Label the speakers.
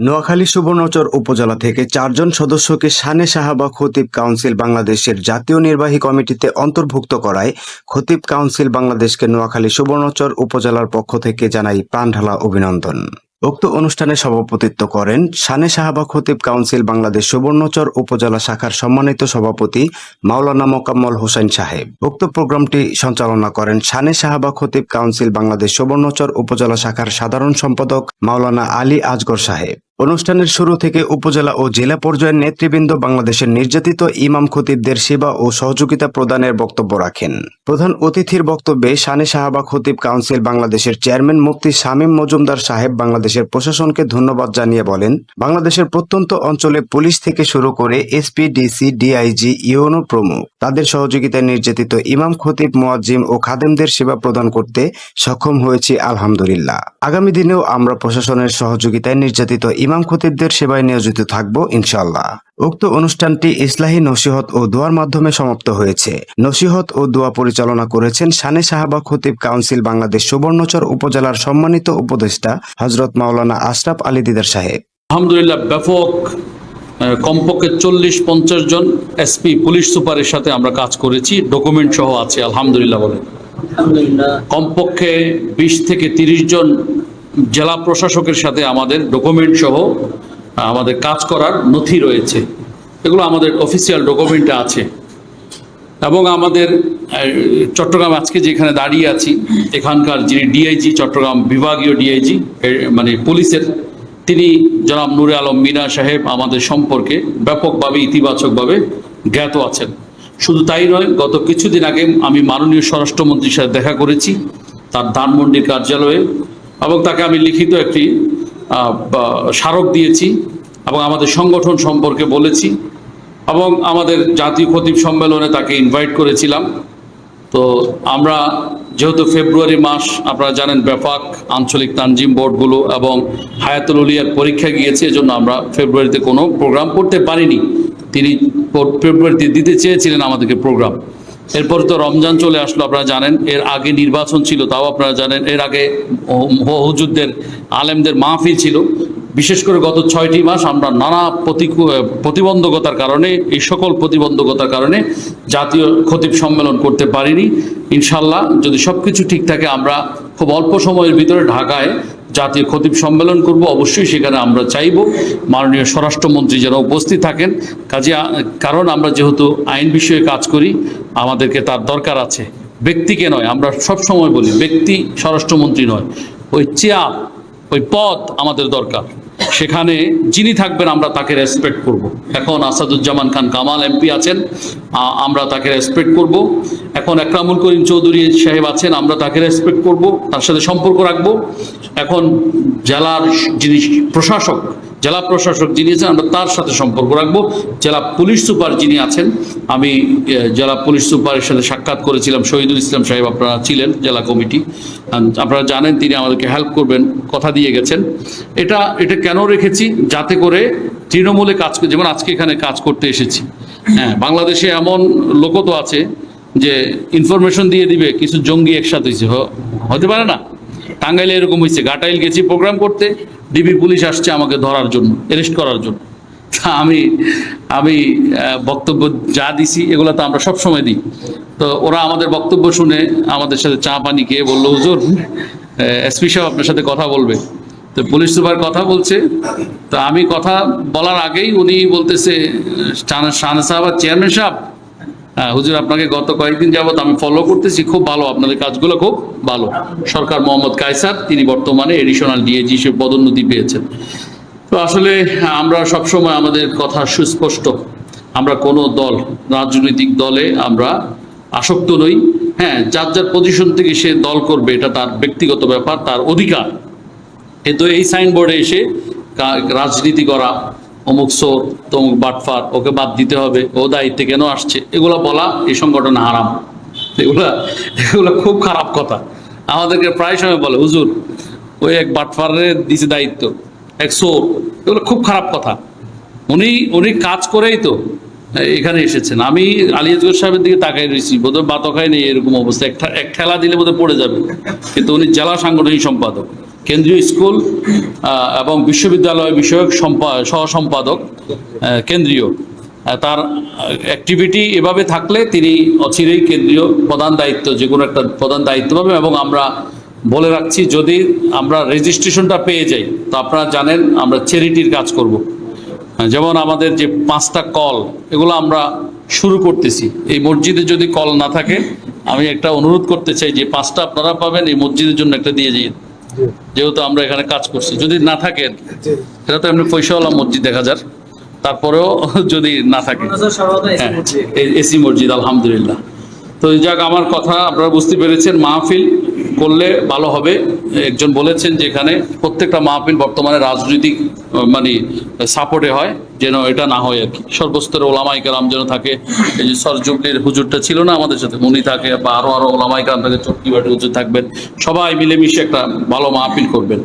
Speaker 1: নোয়াখালী সুবর্ণচর উপজেলা থেকে চারজন সদস্যকে শানে সাহাবা খতিব কাউন্সিল বাংলাদেশের জাতীয় নির্বাহী কমিটিতে অন্তর্ভুক্ত করায় খতিব কাউন্সিল বাংলাদেশকে নোয়াখালী সুবর্ণচর উপজেলার পক্ষ থেকে জানাই প্রাণঢালা অভিনন্দন। উক্ত অনুষ্ঠানে সভাপতিত্ব করেন শানে সাহাবা খতিব কাউন্সিল বাংলাদেশ সুবর্ণচর উপজেলা শাখার সম্মানিত সভাপতি মাওলানা মোকাম্মল হোসেন সাহেব। উক্ত প্রোগ্রামটি সঞ্চালনা করেন শানে সাহাবা খতিব কাউন্সিল বাংলাদেশ সুবর্ণচর উপজেলা শাখার সাধারণ সম্পাদক মাওলানা আলী আজগর সাহেব। অনুষ্ঠানের শুরু থেকে উপজেলা ও জেলা পর্যায়ের নেতৃবৃন্দ বাংলাদেশের নির্যাতিত ইমাম খতিবদের সেবা ও সহযোগিতা প্রদানের বক্তব্য রাখেন। প্রধান অতিথির বক্তব্যে শানে সাহাবা খতিব কাউন্সিল বাংলাদেশের চেয়ারম্যান মুফতি শামীম মজুমদার সাহেব বাংলাদেশের প্রশাসনকে ধন্যবাদ জানিয়ে বলেন, বাংলাদেশের প্রত্যন্ত অঞ্চলে পুলিশ থেকে শুরু করে এসপি ডিসি ডিআইজি ইউনো প্রমুখ। তাদের সহযোগিতায় নির্যাতিত ইমাম খতিব, মুয়াজ্জিম ও খাদেমদের সেবা প্রদান করতে সক্ষম হয়েছি আলহামদুলিল্লাহ। আগামী দিনেও আমরা প্রশাসনের সহযোগিতায় নির্যাতিত খতিবদের সেবায় নিয়োজিত থাকব ইনশাআল্লাহ। উক্ত অনুষ্ঠানটি ইসলাহী নসিহত ও দোয়ার মাধ্যমে সমাপ্ত হয়েছে। নসিহত ও দোয়া পরিচালনা করেছেন শানে সাহাবা খতিব কাউন্সিল বাংলাদেশ সুবর্ণচর উপজেলার সম্মানিত উপদেষ্টা হজরত মাওলানা আশরাফ আলী দিদার সাহেব।
Speaker 2: আলহামদুলিল্লাহ ব্যাপক কমপক্ষে চল্লিশ পঞ্চাশ জন এসপি পুলিশ সুপারের সাথে আমরা কাজ করেছি ডকুমেন্ট সহ আছে আলহামদুলিল্লাহ বলে। কমপক্ষে বিশ থেকে তিরিশ জন জেলা প্রশাসকের সাথে আমাদের ডকুমেন্ট সহ আমাদের কাজ করার নথি রয়েছে। এগুলো আমাদের অফিসিয়াল ডকুমেন্টে আছে। এবং আমাদের চট্টগ্রাম আজকে যেখানে দাঁড়িয়ে আছি, এখানকার যিনি ডিআইজি চট্টগ্রাম বিভাগীয় ডিআইজি মানে পুলিশের, তিনি জনাব নুরে আলম মিনা সাহেব আমাদের সম্পর্কে ব্যাপকভাবে, ইতিবাচকভাবে জ্ঞাত আছেন। শুধু তাই নয়, গত কিছুদিন আগে আমি মাননীয় স্বরাষ্ট্রমন্ত্রীর সাথে দেখা করেছি, তার ধানমন্ডির কার্যালয়ে এবং তাকে আমি লিখিত একটি স্মারক দিয়েছি এবং আমাদের সংগঠন সম্পর্কে বলেছি এবং আমাদের জাতীয় খতিব সম্মেলনে তাকে ইনভাইট করেছিলাম। তো আমরা যেহেতু ফেব্রুয়ারি মাস, আপনারা জানেন ব্যাপক আঞ্চলিক তানজিম বোর্ডগুলো এবং হায়াতুল উলিয়ার পরীক্ষা গিয়েছে, এজন্য আমরা ফেব্রুয়ারিতে কোনো প্রোগ্রাম করতে পারিনি। তিনি ফেব্রুয়ারিতে দিতে চেয়েছিলেন আমাদেরকে প্রোগ্রাম এরপর তো রমজান চলে আসলো, আপনারা জানেন, এর আগে নির্বাচন ছিল, তাও আপনারা জানেন, এর আগে হুজুরদের, আলেমদের মাহফিল ছিল। বিশেষ করে গত ছয়টি মাস আমরা নানা প্রতিবন্ধকতার কারণে, এই সকল প্রতিবন্ধকতার কারণে জাতীয় খতিব সম্মেলন করতে পারিনি। ইনশাল্লাহ যদি সব কিছু ঠিক থাকে, আমরা খুব অল্প সময়ের ভিতরে ঢাকায় জাতীয় খতিব সম্মেলন করব, অবশ্যই সেখানে আমরা চাইব। মাননীয় স্বরাষ্ট্রমন্ত্রী যেন উপস্থিত থাকেন, কাজে কারণ আমরা যেহেতু আইন বিষয়ে কাজ করি, আমাদেরকে তার দরকার আছে। ব্যক্তিকে নয়, আমরা সব সময় বলি, ব্যক্তি স্বরাষ্ট্রমন্ত্রী নয়। ওই চেয়ার, ওই পদ আমাদের দরকার। সেখানে যিনি থাকবেন, আমরা তাকে রেসপেক্ট করব। এখন আসাদুজ্জামান খান কামাল এমপি আছেন আমরা তাকে রেসপেক্ট করব। এখন একরামুল করিম চৌধুরী সাহেব আছেন, আমরা তাকে রেসপেক্ট করব, তার সাথে সম্পর্ক রাখব। এখন জেলার যিনি প্রশাসক, জেলা প্রশাসক যিনি আছেন, আমরা তার সাথে সম্পর্ক রাখব। জেলা পুলিশ সুপার যিনি আছেন, আমি জেলা পুলিশ সুপারের সাথে সাক্ষাৎ করেছিলাম, শহীদুল ইসলাম সাহেব আপনারা ছিলেন, জেলা কমিটি। আপনারা জানেন তিনি আমাদেরকে হেল্প করবেন, কথা দিয়ে গেছেন। এটা এটা কেন রেখেছি? যাতে করে তৃণমূলে কাজ যেমন আজকে এখানে কাজ করতে এসেছি। হ্যাঁ বাংলাদেশে এমন লোকও তো আছে যে ইনফরমেশন দিয়ে দিবে, কিছু জঙ্গি একসাথে হয়েছে হতে পারে না। টাঙ্গাইলে এরকম হয়েছে গাটাইল গেছি প্রোগ্রাম করতে ডিবি পুলিশ আসছে আমাকে ধরার জন্য অ্যারেস্ট করার জন্য। তা আমি আমি বক্তব্য যা দিছি, এগুলো তো আমরা সব সময় দিই। তো ওরা আমাদের বক্তব্য শুনে আমাদের সাথে চা পানি খেয়ে বলল, হুজুর এসপি সাহেব আপনার সাথে কথা বলবে। তো পুলিশ সুপার কথা বলছে। তো আমি কথা বলার আগেই উনি বলতেছে শাহান সাহেব আর চেয়ারম্যান সাহেব হুজুর আপনাকে গত কয়েকদিন যাবত আমি ফলো করতেছি, খুব ভালো আপনাদের কাজগুলো খুব ভালো। সরকার মোহাম্মদ কায়সার, তিনি বর্তমানে এডিশনাল ডিএজি হিসেবে পদোন্নতি পেয়েছেন। তো আসলে আমরা সবসময় আমাদের কথা সুস্পষ্ট। আমরা কোনো দল, রাজনৈতিক দলে আমরা আসক্ত নই। হ্যাঁ যার যার পজিশন থেকে সে দল করবে, এটা তার ব্যক্তিগত ব্যাপার, তার অধিকার। কিন্তু এই সাইনবোর্ডে এসে রাজনীতি করা, অমুক সোর তমুক বাটফার, ওকে বাদ দিতে হবে, ও দায়িত্বে কেন আসছে? এগুলো বলা এই সংগঠনে হারাম। এগুলা, এগুলো খুব খারাপ কথা। আমাদেরকে প্রায় সময় বলে, হুজুর, ওই এক বাটফারের দিছে দায়িত্ব, এক সোর এগুলো খুব খারাপ কথা। উনি উনি কাজ করেই তো এখানে এসেছেন। আমি আলিয়াজগর সাহেবের দিকে তাকাই রয়েছি। বোধহয় বাতকায় নেই এরকম অবস্থা। এক ঠেলা দিলে বোধহয় পড়ে যাবে। কিন্তু উনি জেলা সাংগঠনিক সম্পাদক। কেন্দ্রীয় স্কুল এবং বিশ্ববিদ্যালয় বিষয়ক সম্পা- সহ সম্পাদক কেন্দ্রীয়। তার অ্যাক্টিভিটি এভাবে থাকলে তিনি অচিরেই কেন্দ্রীয় প্রধান দায়িত্ব, যে কোনো একটা প্রধান দায়িত্ব পাবেন এবং আমরা বলে রাখছি, যদি আমরা রেজিস্ট্রেশনটা পেয়ে যাই, তো আপনারা জানেন আমরা চ্যারিটির কাজ করব। যেমন আমাদের যে পাঁচটা কল এগুলো আমরা শুরু করতেছি। এই মসজিদে যদি কল না থাকে, আমি একটা অনুরোধ করতে চাই যে পাঁচটা আপনারা পাবেন, এই মসজিদের জন্য একটা দিয়ে যাই। যেহেতু আমরা এখানে কাজ করছি। যদি না থাকেন সেটা তো এমনি পয়সাওয়ালা মসজিদ দেখা যাক তারপরেও যদি না থাকে হ্যাঁ এসি মসজিদ আলহামদুলিল্লাহ। তো যাক আমার কথা আপনারা বুঝতে পেরেছেন। মাহফিল করলে ভালো হবে। একজন বলেছেন যে এখানে প্রত্যেকটা মাহফিল বর্তমানে রাজনৈতিক মানে সাপোর্টে হয়, যেন এটা না হয় আর কি। সর্বস্তরের ওলামাই কালাম যেন থাকে। এই যে সরজুবলির হুজুরটা ছিল না আমাদের সাথে, উনি থাকে, বা আরও আরও কালাম থাকে চটকি বাটি হুজুর থাকবেন। সবাই মিলেমিশে একটা ভালো মাহফিল করবেন।